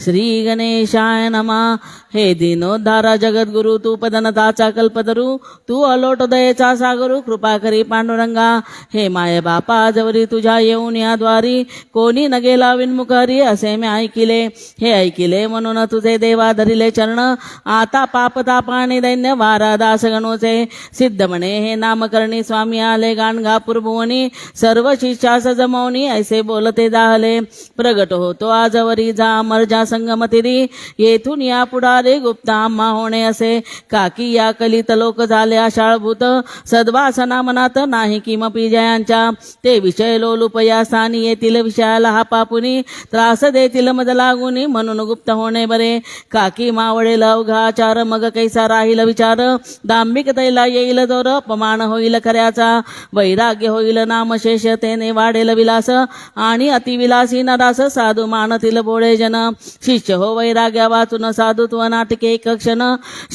श्री गणेशाय नमः हे दिनोद्धारा जगद्गुरु तू पदनताचा कल्पतरू तू अलोट दयेचा सागरू कृपा करी पांडुरंगा हे माय बापा जवरी तुझ्या येऊन या द्वारी कोणी न गेला विनमुखरी असे मी ऐकिले हे ऐकिले म्हणून तुझे देवा धरिले चरण आता पाप तापाने दैन्य वारा दास गणोचे सिद्ध म्हणे हे नामकरणी स्वामी आले गाणगापूर भुवनी सर्व शिष्यास जमवणी ऐसे बोलते दाहले प्रगट होतो आजवरी जा मर्जा संगमतिरी येथून या पुढारे गुप्ता आम्हा होणे असे. काकी या कलित लोक झाले अशाळभूत सद्वासना मनात नाही किमपी जयांच्या. ते विषय लोलुप या स्थानी येतील विषयाला हा पापुनी. त्रास देतील मज लागुनी म्हणून गुप्त होणे बरे. काकी मावळेल अवघाचार मग कैसा राहील विचार. दांभिक तैला येईल दोर अपमान होईल खऱ्याचा. वैराग्य होईल नामशेष तेने वाढेल विलास. आणि अतिविलासी नरास साधू मानतील बोळे जन. शिष्य हो वैराग्या वाचून साधुत्व नाटके एक क्षण.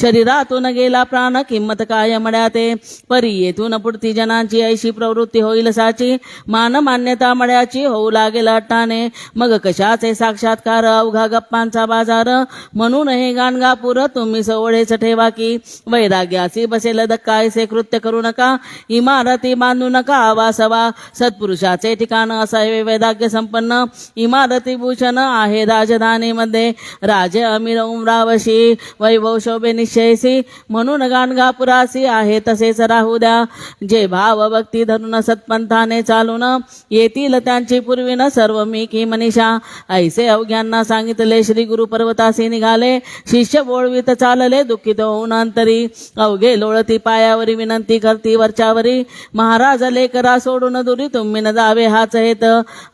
शरीरातून गेला प्राण किंमत काय मड्याते? परी येथून पुढती जनांची ऐशी प्रवृत्ती होईल साची. मान मान्यता मड्याची होऊ लागेल अट्टाने. मग कशाचे साक्षात्कार? अवघा गप्पांचा बाजार. म्हणून हे गाणगापूर तुम्ही सवळेच ठेवा की. वैराग्यासी बसेल धक्कायसे कृत्य करू नका. इमारती बांधू नका आवासवा सत्पुरुषाचे ठिकाण असावे वैराग्य संपन्न. इमारती भूषण आहे राजधानी मध्ये राजे अमीर उमरावशी वैभव शोभे निश्चयसी म्हणून गाणगापुरासी आहे तसेच राहू द्या. जे भाव भक्ती धरून सत्पंथाने चालून येतील त्यांची पूर्वी न सर्व मी की मनीषा. ऐसे अवघ्यांना सांगितले श्री गुरु पर्वतासी निघाले. शिष्य बोळवीत चालले दुःखित होऊन अंतरी. अवघे लोळती पायावरी विनंती करती वरच्यावरी. महाराज लेकरा सोडून दुरी तुम्ही न जावे हाच हेत.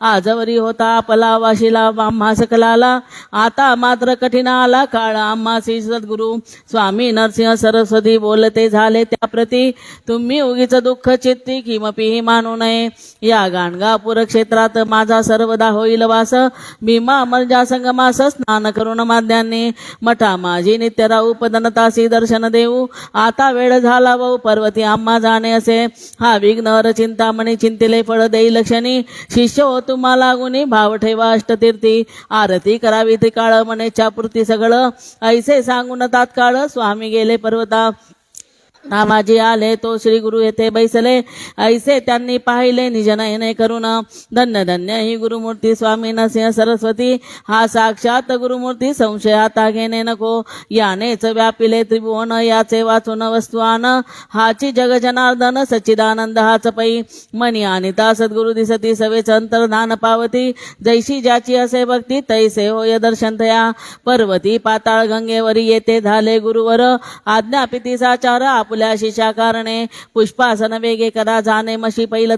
आजवरी होता आपला वाशिला आम्हा सकलाला आता मात्र कठीण आला काळ. श्री सद्गुरु स्वामी नरसिंह सरस्वती बोलते झाले त्याप्रती. तुम्ही उगीच दुःख चित्ती किमपीही मानू नये. या गाणगापूर क्षेत्रात माझा सर्वदा होईल वास. भीमा मर्जा संगमास स्नान करून माध्यांनी मठा माझी नित्य राहू पदनतासी दर्शन देऊ. आता वेळ झाला भाऊ पर्वती आम्हा जाणे असे. हा विघ्नर चिंतामणी चिंतिले फळ देई लक्षणी शिष्य हो तुम्हाला गुणी भाव ठेवा अष्टतीर्थी. आरती करावी ते काळ म्हणे पुरती सगळं. ऐसे सांगून तात्काळ स्वामी गेले पर्वता. रामाजी आले तो श्री गुरु येथे बैसले. ऐसे त्यांनी पाहिले निजनयने करून धन्य धन्य ही गुरुमूर्ती स्वामी नसिंह सरस्वती. हा साक्षात गुरुमूर्ती संशय आता घेणे नको. यानेच व्यापिले त्रिभुवन याचे वाचून वस्तुआन. हाची जग जनार्दन सच्चिदानंद हाच पै. मनी आणि ता सद्गुरु दिसती सवेच अंतर्धान पावती. जैशी ज्याची असे भक्ती तैसे होय दर्शन थया पर्वती पाताळ गंगेवरी येते झाले गुरुवर. आज्ञापिती साचार आपुल्या कारणे पुष्पासन वेगे करा जाणे मशी पैल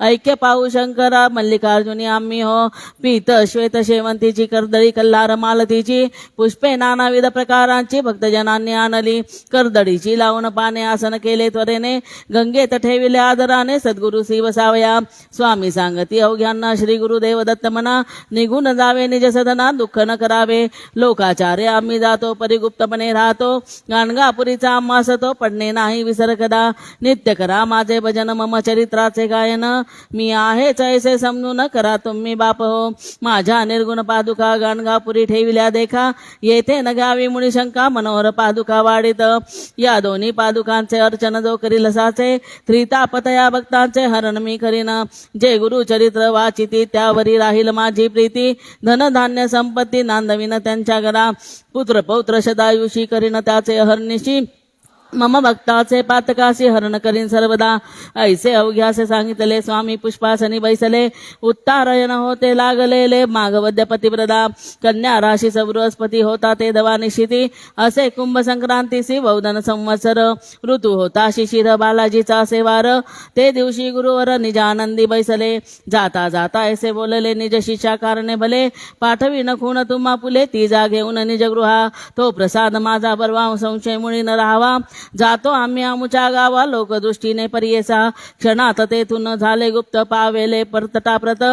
ऐक्य पाहू शंकरा मल्लिकार्जुनी आम्ही हो. पीत श्वेत शेवंतीची कर्दळी कल्लार मालतीची. पुष्पे नानाविध प्रकारांची भक्तजनांनी आणली. कर्दळीची लावून पाने आसन केले त्वरेने. गंगेत ठेविले आदराने सद्गुरु श्री वसावया स्वामी सांगती अवघ्यांना श्री गुरुदेव दत्त म्हणा निघून जावे निज सदना दुःख न करावे. लोकाचार्य आम्ही जातो परिगुप्तपणे राहतो. गाणगापुरीचा आम्हा सतो पडणे नाही विसर कदा नित्य करा माझे भजन मम चरित्राचे गायन. मी आहेच ऐसे न करा तुम्ही बाप हो. माझ्या निर्गुण पादुका गाणगापुरी ठेविल्या देखा. येथे न गावी मुळी शंका मनोहर पादुका वाढीत या दोन्ही पादुकांचे अर्चन जो करील साचे. त्रितापतया भक्तांचे हरण मी करीन. जे गुरु चरित्र वाचिती त्यावरी राहील माझी प्रीती. धनधान्य संपत्ती नांदविन त्यांच्या घरा. पुत्र पौत्र सदायुषी करीन त्याचे हरनिशी. मम भक्ताचे पातकाशी हरण करीन सर्वदा. ऐसे अवघ्यासे सांगितले स्वामी पुष्पासनी बैसले. उत्तारयन होते लागलेले माघवद्य पतिप्रदा कन्या राशी सवृहस्पती होता ते दवा निशिती. असे कुंभ संक्रांतीसी वौदन संवत्सर. ऋतू होता शिशिर बालाजीचा सेवार. ते दिवशी गुरुवर निजानंदी बैसले. जाता जाता ऐसे बोलले निज शिष्या कारणे भले. पाठवी न खून तुम्हा पुले ती जा घेऊन निज गृहा तो प्रसाद माझा बरवा संशय मुळी न राहावा. जातो आम्ही आमुच्या गावा लोकदृष्टीने परियेसा. क्षणात तेथून झाले गुप्त पावेले परतटाप्रत.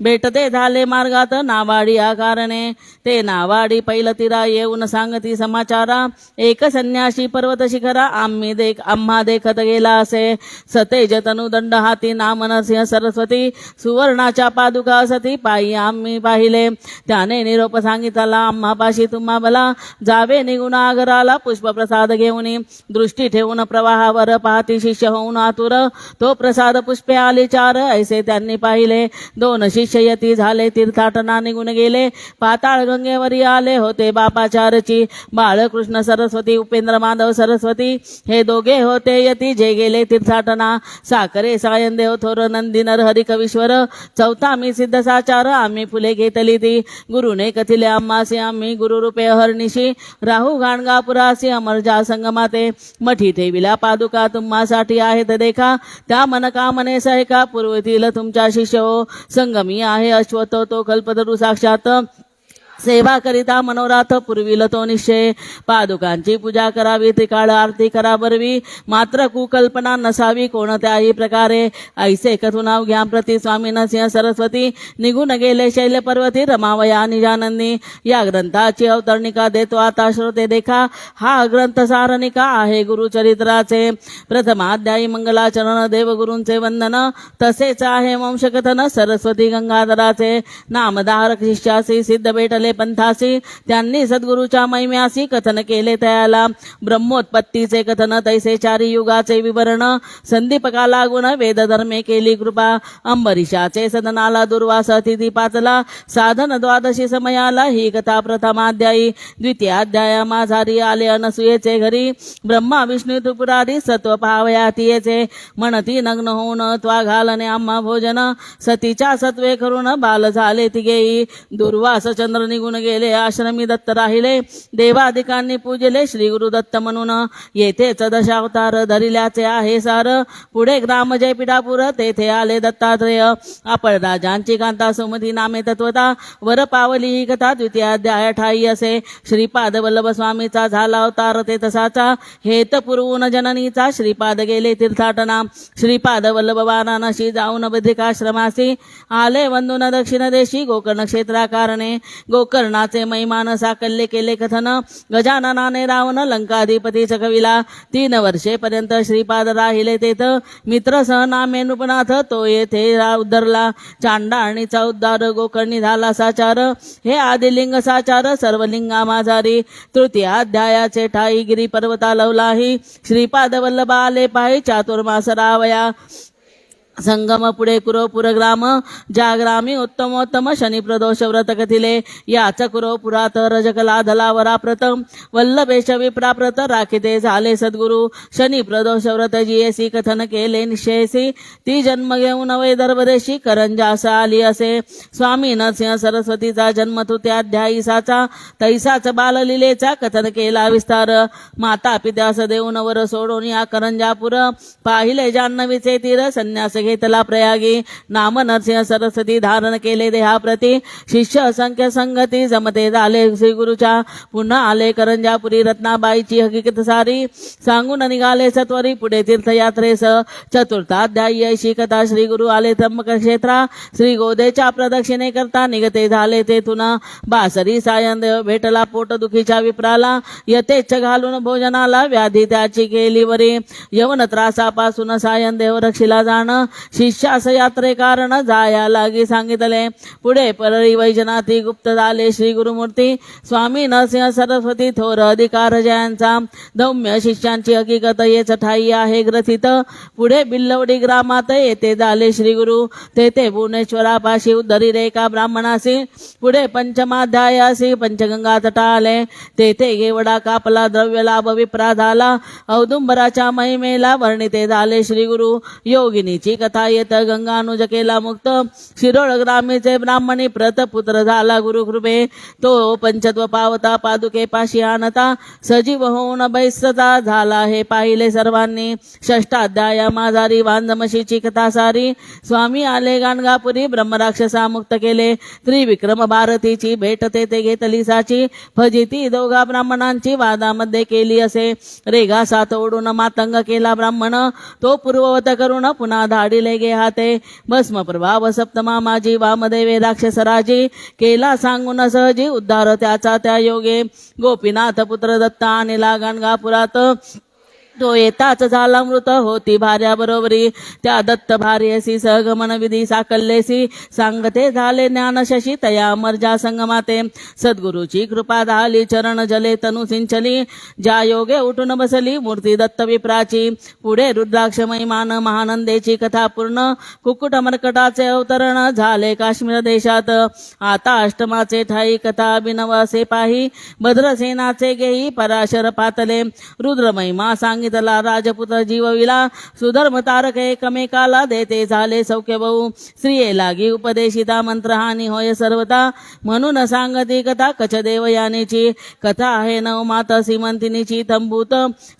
भेटते झाले मार्गात नावाडी आकारणे. ते नावाडी पैल तिरा येऊन सांगती समाचारा. एक संन्यासी पर्वत शिखरा. आम्ही देख आम्हा देखत गेला असे. सतेज तनुदंड हाती नाम नरसिंह सरस्वती. सुवर्णाच्या पादुका सती पायी आम्ही पाहिले. त्याने निरोप सांगितला आम्हा पाशी तुम्हा बला. जावे निघून आगराला पुष्पप्रसाद घेऊन. दृष्टी ठेवून प्रवाहावर पाहती शिष्य होऊन आतुर। तो प्रसाद पुष्पे आले चार ऐसे त्यांनी पाहिले। दोन शिष्य यती झाले तीर्थाटना निघून गेले। पाताळ गंगेवरी आले होते बापाचारची। बाळकृष्ण सरस्वती उपेंद्र माधव सरस्वती हे दोघे होते यती जे गेले तीर्थाटना। साखरे सायनदेव थोर नंदी नरहरी चौथा मी सिद्ध साचार आम्ही फुले घेतली ती। गुरुने कथिले आम्हासी आम्ही गुरुरूपे हरनिशी राहू गाणगापुरासी अमरजा संगमाते मठी देवीला पादुका तुम्हासाठी आहेत देखा. त्या मनकामने सहका पूर्वतील तुमच्या शिष्य हो. संगमी आहे अश्वतो तो कल्पतरू साक्षात. सेवा करिता मनोराथ पुरविल तो निश्चय. पादुकांची पूजा करावी त्रिकाळ आरती करा बरवी मात्र कुकल्पना नसावी कोणत्याही प्रकारे. ऐसे कथुनाव घ्या प्रति स्वामी नसिंह सरस्वती. निघून गेले शैल पर्वती रमावया निजानंदी. या ग्रंथाची अवतरणिका देतो आता श्रोते देखा. हा ग्रंथ सारणिका आहे गुरुचरित्राचे. प्रथमाध्यायी मंगलाचरण देवगुरूंचे वंदन. तसेच आहे वंशकथन सरस्वती गंगाधराचे. नामधारक शिष्यासी सिद्ध भेटले पंथासी त्यांनी सद्गुरूच्या महिम्यासी कथन केले तयाला. ब्रह्मोत्पत्तीचे कथन तैसे चारी युगाचे विवरण संदीपका लागून वेदधर्मे केली कृपा. अंबरीशाचे सदनाला दुर्वास अतिथी पाचला साधन द्वादशी समयाला ही कथा प्रथमाध्यायी द्वितीयाध्याया माझारी आले अनसुयेचे घरी. ब्रह्मा विष्णू त्रिपुरारी सत्व पावया तियेचे. म्हणती नग्न होऊन त्वा घालने आम्हा भोजन. सतीच्या सत्वे करून बाल झाले तिघेई दुर्वास चंद्र निघून गेले आश्रमी दत्त राहिले. देवाधिकांनी पूजले श्री गुरु दत्त म्हणून. येथेच दशावतार धरिल्याचे आहे सार. पुढे ग्राम जयपिठापूर तेथे आले दत्तात्रेय. आपण राजांची कांता सुमती नामे तत्वता वर पावली ही कथा द्वितीयाध्याय ठाई असे. श्रीपाद वल्लभ स्वामीचा झाला अवतार ते तसाचा. हेत पुरवून जननीचा श्रीपाद गेले तीर्थाटना. श्रीपाद वल्लभ वाराणसी जाऊन बधिकाश्रमासी. आले वंदून दक्षिण देशी गोकर्ण क्षेत्राकारणे. गो गोकर्णाचे महिमान साकल्य केले कथन. गजाननाने रावण लंकाधिपती चकविला तीन वर्षेपर्यंत श्रीपाद राहिले तेथ. मित्र नामे नृपनाथ तो येथे उद्धरला चांडा आणि उद्धार गोकर्णी झाला साचार. हे आदिलिंग साचार सर्व लिंगा माझारी तृतीय अध्यायाचे ठाई गिरी पर्वता लवलाही श्रीपाद वल्लभ आले पाहि चातुर्मास रावया. संगम पुढे कुरोपुर ग्राम ज्या ग्रामी उत्तमोत्तम शनी प्रदोष व्रत कथिले याच कुरोपुरात रजकला धलावरा प्रथम वल्लभेश विप्राप्रत राखिते झाले सद्गुरु। शनी प्रदोष व्रत जियसी कथन केले निशेसी। ती जन्म घेऊन वैदर्भदेशी करंजास आली असे। स्वामी नरसिंह सरस्वतीचा जन्म तृतीयाध्यायी साचा। तैसाच बाललीलेचा कथन केला विस्तार। माता पित्यास देऊन वर सोडून या करंजापुर। पाहिले जान्हवीचे तीर संन्यास घेतला प्रयागी नाम नरसिंह सरस्वती धारण केले देहाप्रती. शिष्य असंख्य संगती जमते झाले श्री गुरुच्या पुन्हा आले करंजापुरी रत्नाबाईची हकीकत सारी. सांगून निघाले सत्वरी पुढे तीर्थयात्रेस चतुर्थाध्यायी शी कथा श्री गुरु आले त्र्यंबक क्षेत्रा श्री गोदेच्या प्रदक्षिणे करता निघते झाले तेथून. बासरी सायंदेव भेटला पोटदुखीच्या विप्राला. यथेच्छ घालून भोजनाला व्याधी त्याची केली वरी. यवन त्रासापासून सायंदेव रक्षिला जाणं. शिष्यास यात्रे कारण जाया लागी सांगितले पुढे परळी वैजनाथी गुप्त झाले श्री गुरुमूर्ती स्वामी नरसिंह सरस्वती थोर अधिकार जयांचा दौम्य शिष्यांची हकीकत येच ठाई आहे ग्रथित पुढे बिल्लवडी ग्रामात येथे झाले श्री गुरु तेथे भुवनेश्वरापाशी उद्धरी रेखा ब्राह्मणासी पुढे पंचमाध्यायासी पंचगंगा तटा आले तेथे गेवडा कापला द्रव्य लाभ विप्रा झाला औदुंबराच्या महिमेला वर्णिते झाले श्री गुरु योगिनीची कथा येत गंगानुज केला मुक्त. शिरोळ ग्रामीचे ब्राह्मणी प्रतपुत्र झाला गुरुकृपे. तो पंचत्व पावता पादुके पाशी आणता. सजीव होऊन बैसता झाला हे पाहिले सर्वांनी. षष्टाध्याय माझारी वांजमशीची कथा सारी स्वामी आले गाणगापुरी ब्रह्मराक्षसा मुक्त केले. त्रिविक्रम भारतीची भेट तेथे घेतली साची. फजिती दोघा ब्राह्मणांची वादामध्ये केली असे. रेगा सात ओढून मातंग केला ब्राह्मण. तो पूर्ववत करून पुन्हा धाडी गे हाते भस्म प्रभाव सप्तमा माझी वेदाक्ष सराजी केला सांगून सहजी उद्धार त्याचा त्या योगे. गोपीनाथ पुत्र दत्ता आणि लागण गापुरात. तो येताच झाला मृत. होती भार्याबरोबरी. त्या दत्त भार्यसी सहगमन विधी साकल्लेसी सांगते झाले ज्ञान शशी तया मर्जा संगमाते. सद्गुरुची कृपा झाली चरण जले तनु सिंचली ज्या योगे उठून बसली मूर्ती दत्त विप्राची. पुढे रुद्राक्ष महिमान महानंदेची कथा पूर्ण. कुकुट मरकटाचे अवतरण झाले काश्मीर देशात. आता अष्टमाचे ठाई कथा अभिनव असे पाही. भद्रसेनाचे गेई पराशर पातले. रुद्रमहिमा सांग सांगितला राजपुत्र जीवविला सुधर्म तारक एकमेकाला देते झाले सौख्य भाऊ. स्त्रिये लागी उपदेशिता मंत्रहानी होय सर्वता म्हणून सांगती कथा कचदेव यानेची कथा आहे नव माता सीमंतिनीची तंबूत.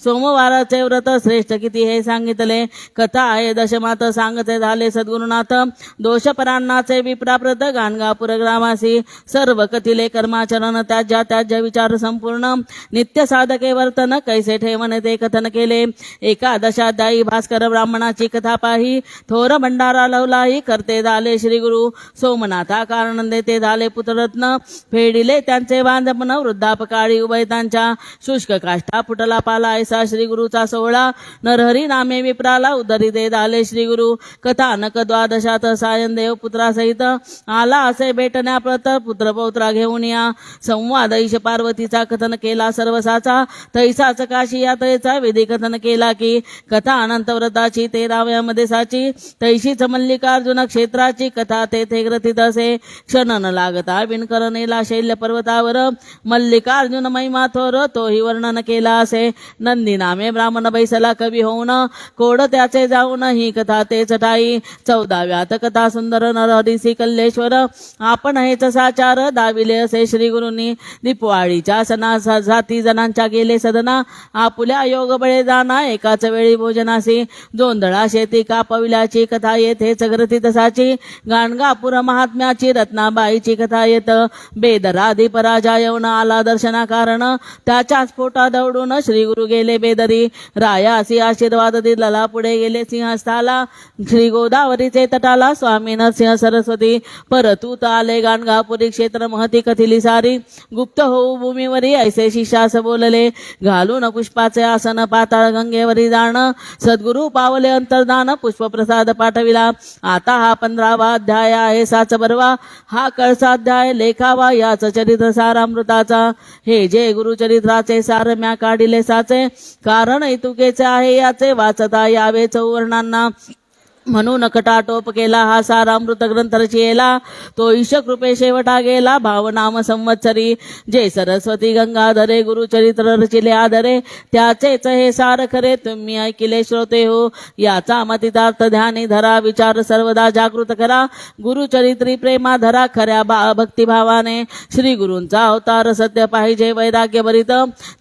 सोमवाराचे व्रत श्रेष्ठ किती हे सांगितले. कथा आहे दशमात सांगते झाले सद्गुरुनाथ. दोषपरांनाचे विप्राप्रत गाणगापूर ग्रामासी सर्व कथिले कर्माचरण त्याज्या त्याज्य विचार संपूर्ण. नित्य साधके वर्तन कैसे ठेवणे ते कथन केले. एकादशाध्यायी भास्कर ब्राह्मणाची कथा पाही. थोर भंडारा लवलाही करते झाले श्री गुरु. सोमनाथा कारण देते झाले पुत्ररत्न. फेडिले त्यांचे बांधपण वृद्धापकाळी उभयतांच्या. शुष्क काष्ठा फुटला पाला ऐसा श्री गुरुचा सोहळा. नरहरी नामे विप्राला उदरी दे झाले श्री गुरु. कथानक द्वादशात सायन देव पुत्रासहित आला असे भेटण्या प्रत पुत्र पौत्रा घेऊन या. संवाद ऐश पार्वतीचा कथन केला सर्वसाचा. तैसाच काशी या तैचा विधी कथन केला की कथा अनंतव्रताची तेराव्यामध्ये साची तैशीच मल्लिकार्जुन क्षेत्राची कथा तेथे ग्रथित असे. क्षण न लागता विणकरणेला शैल्य पर्वतावर मल्लिकार्जुन महिमा थोर तोही वर्णन केला असे. नंदी नामे ब्राह्मण बैसला कवी होऊन कोड त्याचे जाऊन ही कथा ते चटाई चौदाव्यात कथा सुंदर नरहरीसी कल्लेश्वर आपण हेच साचार दाविले असे श्री गुरुंनी दीपवाळीच्या सणा जाती जणांच्या गेले सदना आपुल्या योग बळे जाना एकाच वेळी भोजनासी. जोंधळा शेती कापविल्याची कथा येथे ग्रथित तसाची. गाणगापूर महात्म्याची रत्नाबाईची कथा येत. बेदराधी पराजा येऊन आला दर्शना कारण त्याच्या स्फोटा दौडून श्री गुरु गेले बेदरी. रायासी आशीर्वाद दिला पुढे गेले सिंहस्थाला. श्री गोदावरीचे तटाला स्वामी नरसिंह सरस्वती. परतूत आले गाणगापुरी क्षेत्र महती कथिली सारी. गुप्त होऊ भूमीवरी ऐसे शिष्यास बोलले. घालून पुष्पाचे आसन पाताळ गंगेवरी जाण सद्गुरु पावले अंतर्दान पुष्पप्रसाद पाठविला. आता हा पंधरावा अध्याय आहे साच बरवा. हा कळसाध्याय लेखावा याच चरित्र सारामृताचा. हे जे गुरुचरित्राचे सार म्या काढिले साचे. कारण इतुकेचे आहे याचे वाचता यावे चौवर्णांना. म्हणून कटाटोप केला हा सारामृत ग्रंथ रचियेला तो ईशकृपे शेवटा गेला भावनाम संवत्सरी. जे सरस्वती गंगाधरे गुरुचरित्र रचिले आदरे. त्याचेच हे सार खरे तुम्ही ऐकिले श्रोते हो. याचा मतितार्थ ध्यानी धरा विचार सर्वदा जागृत करा. गुरुचरित्री प्रेमा धरा खऱ्या बा भक्तिभावाने. श्री गुरूंचा अवतार सत्य पाहिजे वैराग्य भरित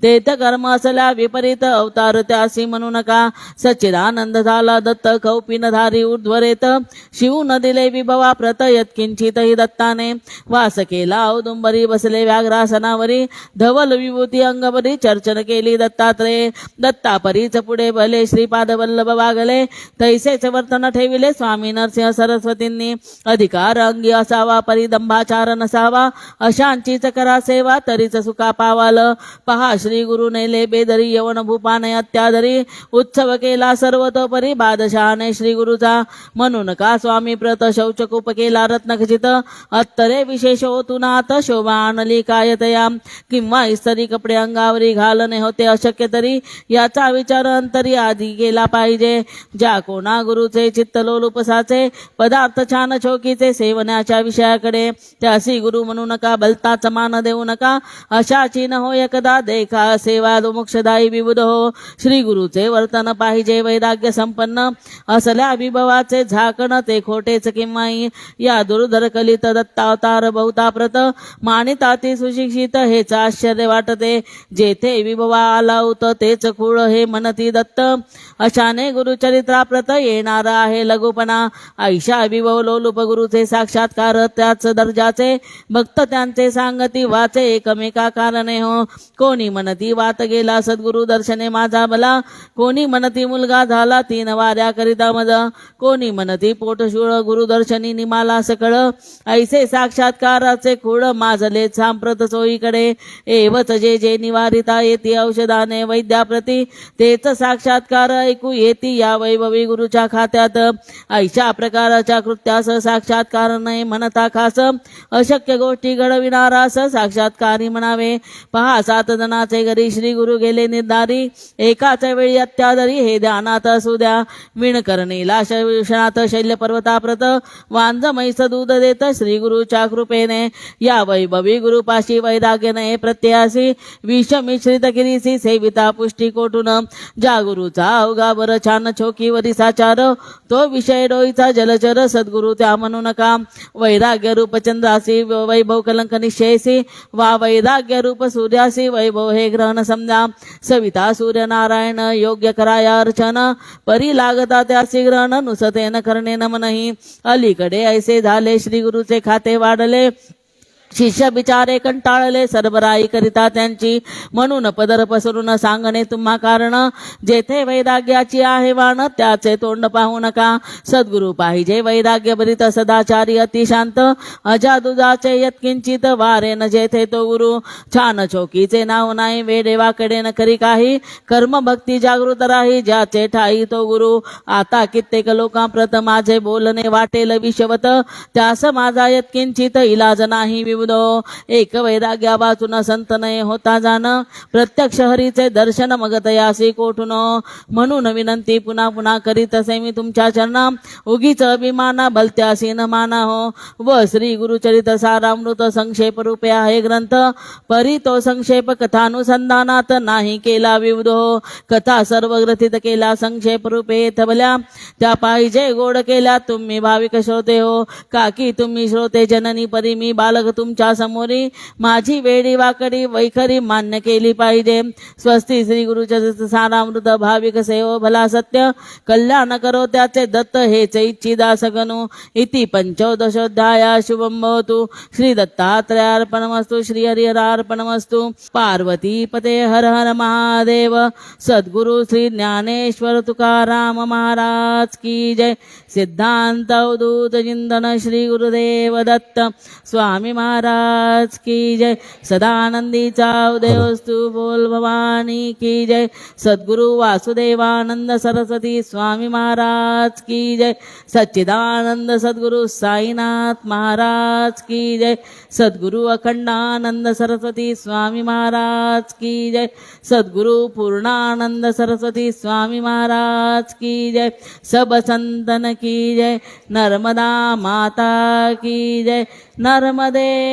तेथ कर्म असल्या विपरीत अवतार त्यासी म्हणू नका. सच्चिदानंद झाला दत्त कौपिन हरी उद्वरेत शिव न दिले विभवा प्रत यत्किंचित हि दत्ताने. वास केला औदुंबरी बसले व्याघ्रासनावरी. धवल विभूती अंगवरी चर्चन केली दत्तात्रये. दत्तापरीच पुढे भले श्रीपाद वल्लभ वागले. तैसेच वर्तन ठेविले स्वामी नरसिंह सरस्वतींनी. अधिकार अंगी असावा परिदंभाचार नसावा. अशांचीच करा सेवा तरीच सुखा पावाल. पहा श्री गुरु नेले बेदरी यवन भूपाने अत्यादरी. उत्सव केला सर्वतोपरी. बादशहाने श्री गुरुचा म्हणून का स्वामी प्रत शौचकूप केला रत्नखचित. अत्तरे विशेष ओतुनाथ शोभा आणली कायतया किंवा इस्तरी कपडे अंगावरी घालणे होते अशक्य तरी. याचा विचार अंतरी आधी केला पाहिजे. ज्या कोणा गुरुचे चित्त लोलुपसाचे पदार्थ छान चौकीचे सेवनाच्या विषयाकडे. त्यासी गुरु म्हणू नका भलताच मान देऊ नका. अशाची न हो एकदा देखा सेवा मोक्षदायी विबुध हो. श्री गुरुचे वर्तन पाहिजे वैराग्य संपन्न. असल्या वैभवाचे झाकण ते खोटेच किंवाई या दुर्धर कलित दत्तावतार बहुताप्रत. मानिताती सुशिक्षित हेच आश्चर्य वाटते. जेथे विभवा आला होत तेच कुळ हे म्हणती दत्त. अशाने गुरुचरित्राप्रत येणार आहे लघुपणा. ऐशा विभव लोलुप गुरुचे साक्षात्कार त्याच दर्जाचे. भक्त त्यांचे सांगती वाचे एकमेका कारणे हो. कोणी मनती वात गेला सद्गुरु दर्शने माझा भला. कोणी मनती मुलगा झाला तीन वाऱ्या करिता मजा. कोणी म्हणती पोटशूळ गुरुदर्शनी निमाला सकळ ऐसे साक्षात्काराचे खूळ माजले सांप्रत सोयीकडे. एवच जे जे निवारिता येती औषधाने वैद्याप्रती तेच साक्षात्कार ऐकू येती या वैभवी गुरुच्या खात्यात. ऐशा प्रकाराच्या कृत्यास साक्षात्कार नाही म्हणता खास. अशक्य गोष्टी घडविणारास साक्षात्कारी म्हणावे. पहा सात जणाचे घरी श्री गुरु गेले निर्धारी. एकाच वेळी अत्यादरी हे ध्यानात असू द्या. विणकरणीला शनात शैल्य पर्वताप्रत वांज मैस दूध देत श्री गुरुच्या कृपेने या वैभवी गुरुपाशी वैराग्यने प्रत्ययासी विष मिश्रित किरीसी सेविता पुष्टी कोटून. ज्या गुरुचा बर छान छोकी वरिसाचार तो विषय डोईचा जलचर सद्गुरु त्या म्हणू नका वैराग्य रूप चंद्रासी वैभव कलंक निश्चयसी वा वैराग्य रूप सूर्यासी वैभव हे ग्रहण समजा. सविता सूर्यनारायण योग्य कराया अर्चन परी लागता त्यासी ग्रहण नुसते न करणे नमनही. अलीकडे ऐसे झाले श्री गुरुचे खाते वाढले. शिष्य बिचारे कंटाळले सरबराई करिता त्यांची. म्हणून पदर पसरून सांगणे तुम्हा कारण जेथे वैराग्याची आहे वाण त्याचे तोंड पाहू नका. सद्गुरु पाहिजे वैराग्य भरित सदाचारी अतिशांत अजादुजाचे यत्किंचित वारे न जेथे तो गुरु छान चौकीचे नाव नाही वेडेवाकडे न करी काही. कर्म भक्ती जागृत राही ज्याचे ठाई तो गुरु आता कित्येक लोकांप्रत माझे बोलणे वाटेल विषवत. त्यास माझा यत्किंचित इलाज नाही विबुधो एक वैराग्यापासून संत नये होता जाण. प्रत्यक्ष हरीचे दर्शन मग तयासी कोठून? म्हणून विनंती पुन्हा पुन्हा करीत असे मी तुमच्या चरणा उगीच अभिमाना भलत्यासी न माना हो. व श्री गुरुचरित सारामृत संक्षेप रूपे आहे ग्रंथ. परी तो संक्षेप कथानुसंधानात नाही केला विविध हो कथा सर्व ग्रथित केला संक्षेप रूपे थबल्या. त्या पाहिजे गोड केल्या तुम्ही भाविक श्रोते हो. काकी तुम्ही श्रोते जननी परी मी बालक तुम तुमच्या समोरी माझी वेडी वाकडी वैखरी मान्य केली पाहिजे. स्वस्ती श्री गुरुच्या सारामृत भाविक सेव भला सत्य. कल्याण करो त्याचे दत्त हे इच्छिदास सगनु इति पंचोदशोध्याया शुभम भवतु. श्री दत्तात्रयार्पणमस्तु श्री हरिहरार्पणमस्तु पार्वती पते हर हर महादेव. सद्गुरु श्री ज्ञानेश्वर तुकाराम महाराज की जय. सिद्धांत अवधूत चिंतन श्री गुरुदेव दत्त. स्वामी महाराज की जय. सदानंदीचा उदयोस्तु बोल भवानी की जय. सद्गुरु वासुदेवानंद सरस्वती स्वामी महाराज की जय. सच्चिदानंद सद्गुरु साईनाथ महाराज की जय. सद्गुरु अखंडानंद सरस्वती स्वामी महाराज की जय. सद्गुरु पूर्णानंद सरस्वती स्वामी महाराज की जय. सब संतन की जय. नर्मदा माता की जय. नर्मदे